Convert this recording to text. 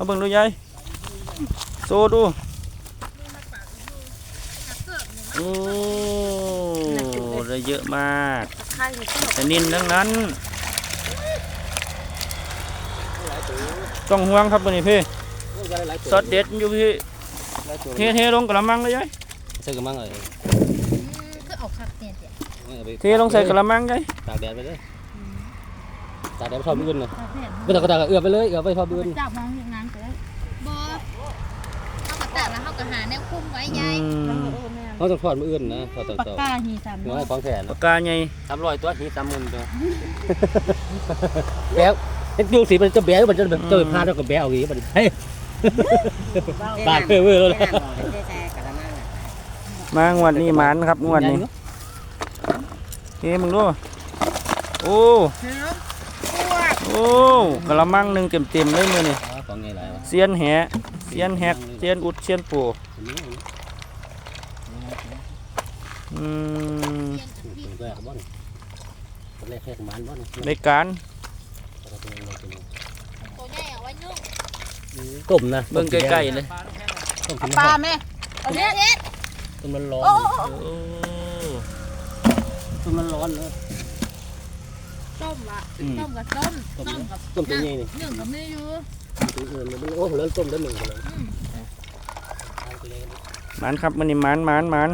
มาเบิ่งดูยายโซดูโอ้ได้เยอะมากไข่นี่ก็แต่นินทั้งนั้นต้องห่วงครับวันนี้พี่สดเด็ดอยู่พี่เทเทลงกระมังเลยยายใส่กระมังเลยคือเอาคักเนี่ยเดี๋ยวเอาไปเทลงใส่กระมังยายตากแดดไปเลยตากแดดไปทอดมื้ออื่นเลยเอาแผ่นไม่ต้องกระตากเอือบไปเลยเอือบไปทอดมื้ออื่นจับมองอย่างนั้นก็ได้บอ เขากระตัดแล้วเขาก็หาแนวคุ้มไว้อืยายมเขาต้องทอดมื้ออื่นนะทอดตอนปากเช้ากาหีสามหัวให้ของแถนปากกาใหญ่สามร้อยตัวหีสามหมื่นตัวแบวเอ็ดดูสิมันจะแบวมันจะแบบเจอพลาดแล้วก็แบวอย่างงี้มันเฮ้ยปาดเพื่อเพื่อเลยมางวดนี้หมานครับงวดนี้เทมึงดูโอ้โอ้กระมังหนึ่งเต็มเต็มๆเลยมือนี่ของไงหลายวะเซียนแห เซียนแหกเซียนอุดเซียนปูอืมเป็นแรกบ้านแรกแค่มันบ้านในการตัวใหญ่เอาไว้นุ่งต้มนะเบิ่งใกล้ๆเลยต้มกินปลาน้ำแม่เอาเฮ็ดต้มมันร้อนโอ้ต้มมันร้อนเลยต้มอะอืมต้มกับต้มต้มต้มกับต้มตัวนี้นี่เรื่องกับไม่อยู่ ตัวอื่นมันโอ้โหแล้วต้มได้หนึ่งเลยมานครับมันนี่หมันมันมัน